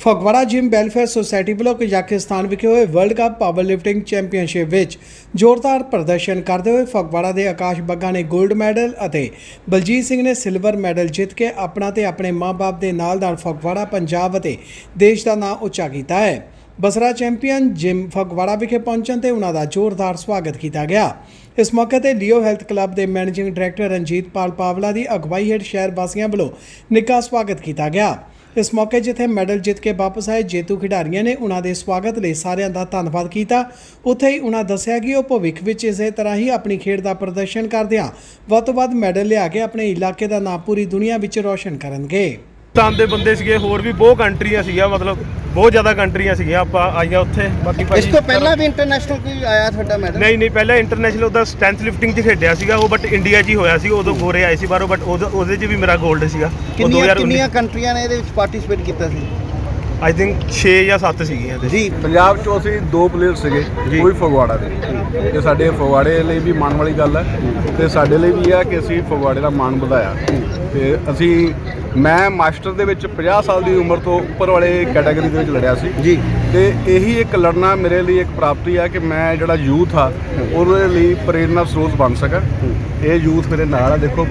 Phagwara gym welfare society ਵੱਲੋਂ Kazakhstan ਵਿਖੇ ਹੋਏ world cup power lifting championship ਵਿੱਚ ਜ਼ੋਰਦਾਰ ਪ੍ਰਦਰਸ਼ਨ ਕਰਦੇ ਹੋਏ ਫਗਵਾੜਾ ਦੇ ਆਕਾਸ਼ ਬੱਗਾ ਨੇ 골ਡ ਮੈਡਲ ਅਤੇ ਬਲਜੀਤ ਸਿੰਘ ਨੇ ਸਿਲਵਰ ਮੈਡਲ ਜਿੱਤ ਕੇ ਆਪਣਾ ਤੇ ਆਪਣੇ ਮਾਪੇ ਦੇ ਨਾਲ-ਨਾਲ ਫਗਵਾੜਾ, ਪੰਜਾਬ ਅਤੇ ਦੇਸ਼ ਦਾ ਨਾਮ ਉੱਚਾ ਕੀਤਾ ਹੈ। ਬਸਰਾ ਚੈਂਪੀਅਨ ਜਿਮ ਫਗਵਾੜਾ ਵਿਖੇ ਪਹੁੰਚਣ ਤੇ ਉਹਨਾਂ ਦਾ ਜ਼ੋਰਦਾਰ ਸਵਾਗਤ ਕੀਤਾ ਗਿਆ। ਇਸ ਮੌਕੇ ਤੇ ਲਿਓ ਹੈਲਥ ਕਲੱਬ ਦੇ ਮੈਨੇਜਿੰਗ ਡਾਇਰੈਕਟਰ ਰਣਜੀਤ ਪਾਲ ਪਾਵਲਾ ਦੀ ਅਗਵਾਈ ਹੇਠ ਸ਼ਹਿਰ ਵਾਸੀਆਂ ਵੱਲੋਂ ਨਿੱਘਾ ਸਵਾਗਤ ਕੀਤਾ ਗਿਆ। ਇਸ ਮੌਕੇ ਜਿੱਥੇ ਮੈਡਲ ਜਿੱਤ ਕੇ ਵਾਪਸ ਆਏ ਜੇਤੂ ਖਿਡਾਰੀਆਂ ਨੇ ਉਹਨਾਂ ਦੇ ਸਵਾਗਤ ਲਈ ਸਾਰਿਆਂ ਦਾ ਧੰਨਵਾਦ ਕੀਤਾ। ਉੱਥੇ ਹੀ ਉਹਨਾਂ ਦੱਸਿਆ ਕਿ ਉਹ ਭਵਿੱਖ ਵਿੱਚ ਇਸੇ ਤਰ੍ਹਾਂ ਹੀ ਆਪਣੀ ਖੇਡ ਦਾ ਪ੍ਰਦਰਸ਼ਨ ਕਰਦਿਆਂ ਵੱਧ ਤੋਂ ਵੱਧ ਮੈਡਲ ਲਿਆ ਕੇ ਆਪਣੇ ਇਲਾਕੇ ਦਾ ਨਾਮ ਪੂਰੀ ਦੁਨੀਆ ਵਿੱਚ ਰੌਸ਼ਨ ਕਰਨਗੇ। ਪਾਕਿਸਤਾਨ ਦੇ ਬੰਦੇ ਸੀਗੇ ਹੋਰ ਵੀ ਬਹੁਤ ਕੰਟਰੀਆਂ ਸੀਗੀਆਂ ਮਤਲਬ ਬਹੁਤ ਜ਼ਿਆਦਾ ਕੰਟਰੀਆਂ ਸੀਗੀਆਂ ਆਪਾਂ ਆਈਆਂ ਉੱਥੇ ਬਾਕੀ ਇਸ ਤੋਂ ਪਹਿਲਾਂ ਵੀ ਇੰਟਰਨੈਸ਼ਨਲ ਕੋਈ ਆਇਆ ਤੁਹਾਡਾ ਮੈਡਲ ਨਹੀਂ ਨਹੀਂ ਪਹਿਲਾਂ ਇੰਟਰਨੈਸ਼ਨਲ ਉਹਦਾ ਸਟੈਂਥ ਲਿਫਟਿੰਗ 'ਚ ਖੇਡਿਆ ਸੀਗਾ ਉਹ ਬਟ ਇੰਡੀਆ 'ਚ ਹੀ ਹੋਇਆ ਸੀ ਉਦੋਂ ਗੋਰੇ ਆਏ ਸੀ ਬਾਹਰੋਂ ਬਟ ਉਹਦੇ 'ਚ ਵੀ ਮੇਰਾ 골ਡ ਸੀਗਾ ਉਹ ਕਿੰਨੀਆਂ 2019 ਕਿੰਨੀਆਂ ਕੰਟਰੀਆਂ ਨੇ ਇਹਦੇ ਵਿੱਚ ਪਾਰਟਿਸਿਪੇਟ ਕੀਤਾ ਸੀ? ਆਈ ਥਿੰਕ 6 ਜਾਂ 7 ਸੀਗੀਆਂ 'ਚ। ਜੀ ਪੰਜਾਬ ਚੋਂ ਅਸੀਂ ਦੋ ਪਲੇਅਰ ਸੀਗੇ ਉਹ ਵੀ ਫਗਵਾੜਾ ਦੇ। ਇਹ ਸਾਡੇ ਫਗਵਾੜੇ ਲਈ ਵੀ ਮਾਣ ਵਾਲੀ ਗੱਲ ਹੈ। ਤੇ ਸਾਡੇ ਲਈ ਵੀ ਹੈ ਕਿ ਅਸੀਂ ਫਗਵਾੜੇ ਦਾ ਮਾਣ ਵਧਾਇਆ। ਤੇ ਅਸੀਂ ਮੈਂ ਮਾਸਟਰ ਦੇ ਵਿੱਚ 50 ਸਾਲ ਦੀ ਉਮਰ ਤੋਂ ਉੱਪਰ ਵਾਲੇ ਕੈਟਾਗਰੀ ਦੇ ਵਿੱਚ ਲੜਿਆ ਸੀ। ਜੀ। ਤੇ ਇਹੀ ਇੱਕ ਲੜਨਾ ਮੇਰੇ ਲਈ ਇੱਕ ਪ੍ਰਾਪਤੀ ਹੈ ਕਿ ਮੈਂ ਜਿਹੜਾ ਯੂਥ ਆ ਉਹਦੇ ਲਈ ਪ੍ਰੇਰਨਾ ਸਰੋਤ ਬਣ ਸਕਾਂ। ਇਹ ਯੂਥ ਮੇਰੇ ਨਾਲ ਆ ਦੇਖੋ।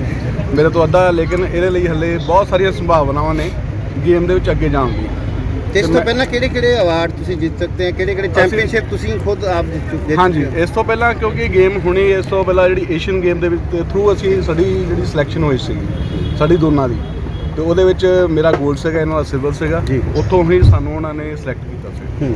ਮੇਰੇ ਤੋਂ ਅੱਧਾ ਲੇਕਿਨ ਇਹਦੇ ਲਈ ਹੱਲੇ ਬਹੁਤ ਸਾਰੀਆਂ ਸੰਭਾਵਨਾਵਾਂ ਨੇ। ਗੇਮ ਦੇ ਵਿੱਚ ਅੱਗੇ ਜਾਣ ਦੀਆਂ ਤੇ ਇਸ ਤੇ ਪਹਿਲਾਂ ਕਿਹੜੇ ਕਿਹੜੇ ਅਵਾਰਡ ਤੁਸੀਂ ਜਿੱਤ ਸਕਦੇ ਆ? ਕਿਹੜੇ ਕਿਹੜੇ ਚੈਂਪੀਅਨਸ਼ਿਪ ਤੁਸੀਂ ਖੁਦ ਆਪ ਜਿੱਤ ਚੁੱਕੇ ਹਾਂਜੀ ਇਸ ਤੋਂ ਪਹਿਲਾਂ ਕਿਉਂਕਿ ਗੇਮ ਹੁਣੀ ਇਸ ਤੋਂ ਪਹਿਲਾਂ ਜਿਹੜੀ ਏਸ਼ੀਅਨ ਗੇਮ ਦੇ ਵਿੱਚ ਥਰੂ ਅਸੀਂ ਸਾਡੀ ਜਿਹੜੀ ਸਿਲੈਕਸ਼ਨ ਹੋਈ ਸੀ ਸਾਡੀ ਦੋਨਾਂ ਦੀ। ਤੇ ਉਹਦੇ ਵਿੱਚ ਮੇਰਾ 골ਡ ਸੀਗਾ ਇਹਨਾਂ ਦਾ ਸਿਲਵਰ ਸੀਗਾ। ਜੀ। ਉੱਥੋਂ ਹੀ ਸਾਨੂੰ ਉਹਨਾਂ ਨੇ ਸਿਲੈਕਟ ਕੀਤਾ ਸੀ। ਹੂੰ।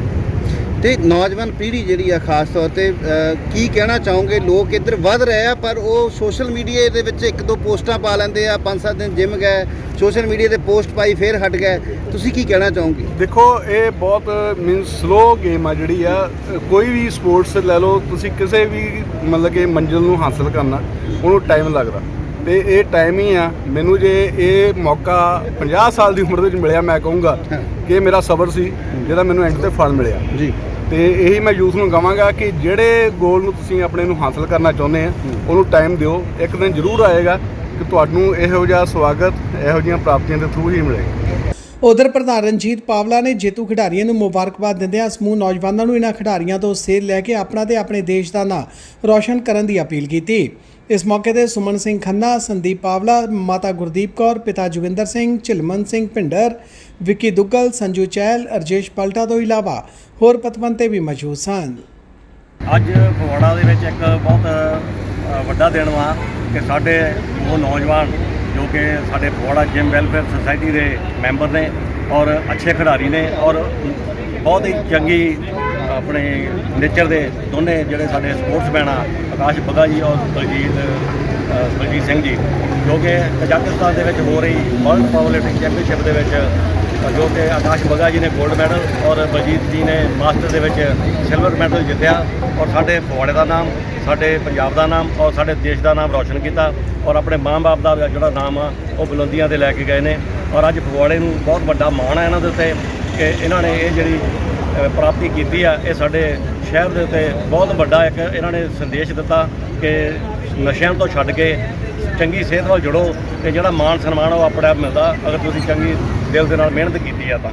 ਤੇ ਨੌਜਵਾਨ ਪੀੜ੍ਹੀ ਜਿਹੜੀ ਆ ਖਾਸ ਤੌਰ ਤੇ ਅਹ, ਕੀ ਕਹਿਣਾ ਚਾਹੋਗੇ? ਲੋਕ ਇੱਧਰ ਵੱਧ ਰਹੇ ਆ ਪਰ ਉਹ ਸੋਸ਼ਲ ਮੀਡੀਆ ਦੇ ਵਿੱਚ ਇੱਕ ਦੋ ਪੋਸਟਾਂ ਪਾ ਲੈਂਦੇ ਆ ਪੰਜ ਸੱਤ ਦਿਨ ਜਿਮ ਗਏ ਸੋਸ਼ਲ ਮੀਡੀਆ ਤੇ ਪੋਸਟ ਪਾਈ ਫੇਰ ਹਟ ਗਏ। ਤੁਸੀਂ ਕੀ ਕਹਿਣਾ ਚਾਹੋਗੇ? ਦੇਖੋ ਇਹ ਬਹੁਤ ਮੀਨ ਸਲੋ ਗੇਮ ਆ ਜਿਹੜੀ ਆ। ਕੋਈ ਵੀ ਸਪੋਰਟਸ ਲੈ ਲਓ ਤੁਸੀਂ ਕਿਸੇ ਵੀ ਮਤਲਬ ਕਿ ਮੰਜ਼ਿਲ ਨੂੰ ਹਾਸਲ ਕਰਨਾ ਉਹਨੂੰ ਟਾਈਮ ਲੱਗਦਾ। ਤੇ ਇਹ ਟਾਈਮ ਹੀ ਆ। ਮੈਨੂੰ ਜੇ ਇਹ ਮੌਕਾ 50 ਸਾਲ ਦੀ ਉਮਰ ਦੇ ਵਿੱਚ ਮਿਲਿਆ ਮੈਂ ਕਹੂੰਗਾ ਕਿ ਇਹ ਮੇਰਾ ਸਬਰ ਸੀ ਜਿਹੜਾ ਮੈਨੂੰ ਐਂਡ ਤੇ ਫਲ ਮਿਲਿਆ। ਜੀ। ਤੇ ਇਹੀ ਮੈਂ ਯੂਥ ਨੂੰ ਕਹਾਂਗਾ ਕਿ ਜਿਹੜੇ ਗੋਲ ਨੂੰ ਤੁਸੀਂ ਆਪਣੇ ਨੂੰ ਹਾਸਲ ਕਰਨਾ ਚਾਹੁੰਦੇ ਆ ਉਹਨੂੰ ਟਾਈਮ ਦਿਓ। ਇੱਕ ਦਿਨ ਜ਼ਰੂਰ ਆਏਗਾ ਕਿ ਤੁਹਾਨੂੰ ਇਹੋ ਜਿਹਾ ਸਵਾਗਤ ਇਹੋ ਜਿਹੀਆਂ ਪ੍ਰਾਪਤੀਆਂ ਦੇ ਥਰੂ ਹੀ ਮਿਲੇਗਾ। ਉਧਰ ਪ੍ਰਧਾਨ ਰਣਜੀਤ ਪਾਵਲਾ ਨੇ ਜੇਤੂ ਖਿਡਾਰੀਆਂ ਨੂੰ ਮੁਬਾਰਕਬਾਦ ਦਿੰਦਿਆਂ ਸਮੂਹ ਨੌਜਵਾਨਾਂ ਨੂੰ ਇਹਨਾਂ ਖਿਡਾਰੀਆਂ ਤੋਂ ਸੇਧ ਲੈ ਕੇ ਆਪਣਾ ਤੇ ਆਪਣੇ ਦੇਸ਼ ਦਾ ਨਾਂ ਰੌਸ਼ਨ ਕਰਨ ਦੀ ਅਪੀਲ ਕੀਤੀ। ਇਸ ਮੌਕੇ ਤੇ ਸੁਮਨ ਸਿੰਘ ਖੰਨਾ, ਸੰਦੀਪ ਪਾਵਲਾ, ਮਾਤਾ ਗੁਰਦੀਪ ਕੌਰ, ਪਿਤਾ ਜੋਗਿੰਦਰ ਸਿੰਘ, ਝਿਲਮਨ ਸਿੰਘ ਭਿੰਡਰ, ਵਿੱਕੀ ਦੁੱਗਲ, ਸੰਜੂ ਚਹਿਲ ਅਰਜੇਸ਼ ਪਲਟਾ ਤੋਂ ਇਲਾਵਾ ਹੋਰ ਪਤਵੰਤੇ ਵੀ ਮੌਜੂਦ ਸਨ। ਅੱਜ ਫਗਵਾੜਾ ਦੇ ਵਿੱਚ ਇੱਕ ਬਹੁਤ ਵੱਡਾ ਦਿਨ ਵਾ ਕਿ ਸਾਡੇ ਉਹ ਨੌਜਵਾਨ ਜੋ ਕਿ ਸਾਡੇ ਫਗਵਾੜਾ ਜਿਮ ਵੈਲਫੇਅਰ ਸੁਸਾਇਟੀ ਦੇ ਮੈਂਬਰ ਨੇ ਔਰ ਅੱਛੇ ਖਿਡਾਰੀ ਨੇ ਔਰ ਬਹੁਤ ਹੀ ਚੰਗੀ, ਆਪਣੇ ਨੇਚਰ ਦੇ ਦੋਨੇ ਜਿਹੜੇ ਸਾਡੇ ਸਪੋਰਟਸਮੈਨ ਆ, ਆਕਾਸ਼ ਬੱਗਾ ਜੀ ਔਰ ਬਲਜੀਤ ਬਲਜੀਤ ਸਿੰਘ ਜੀ, ਜੋ ਕਿ ਕਜ਼ਾਕਿਸਤਾਨ ਦੇ ਵਿੱਚ ਹੋ ਰਹੀ ਵਰਲਡ ਪਾਵਰ ਚੈਂਪੀਅਨਸ਼ਿਪ ਦੇ ਵਿੱਚ ਜੋ ਕਿ ਆਕਾਸ਼ ਬੱਗਾ ਜੀ ਨੇ 골ਡ ਮੈਡਲ ਔਰ ਬਲਜੀਤ ਜੀ ਨੇ ਮਾਸਟਰ ਦੇ ਵਿੱਚ ਸਿਲਵਰ ਮੈਡਲ ਜਿੱਤਿਆ ਔਰ ਸਾਡੇ ਫਗਵਾੜੇ ਦਾ ਨਾਮ, ਸਾਡੇ ਪੰਜਾਬ ਦਾ ਨਾਮ ਔਰ ਸਾਡੇ ਦੇਸ਼ ਦਾ ਨਾਮ ਰੌਸ਼ਨ ਕੀਤਾ ਔਰ ਆਪਣੇ ਮਾਂ-ਬਾਪ ਦਾ ਜਿਹੜਾ ਨਾਮ ਆ, ਉਹ ਬੁਲੰਦੀਆਂ ਤੇ ਲੈ ਕੇ ਗਏ ਨੇ ਔਰ ਅੱਜ ਫਗਵਾੜੇ ਨੂੰ ਬਹੁਤ ਵੱਡਾ ਮਾਣ ਹੈ ਇਹਨਾਂ ਦੇ ਉੱਤੇ ਕਿ ਇਹਨਾਂ ਨੇ ਇਹ ਜਿਹੜੀ ਪ੍ਰਾਪਤੀ ਕੀਤੀ ਆ, ਇਹ ਸਾਡੇ ਸ਼ਹਿਰ ਦੇ ਉੱਤੇ ਬਹੁਤ ਵੱਡਾ ਇੱਕ ਇਹਨਾਂ ਨੇ ਸੰਦੇਸ਼ ਦਿੱਤਾ ਕਿ ਨਸ਼ਿਆਂ ਤੋਂ ਛੱਡ ਕੇ ਚੰਗੀ ਸਿਹਤ ਨਾਲ ਜੁੜੋ ਤੇ ਜਿਹੜਾ ਮਾਣ ਸਨਮਾਨ ਆ ਉਹ ਆਪਣੇ ਆਪ ਮਿਲਦਾ, ਅਗਰ ਤੁਸੀਂ ਚੰਗੀ ਦਿਲ ਦੇ ਨਾਲ ਮਿਹਨਤ ਕੀਤੀ ਆ ਤਾਂ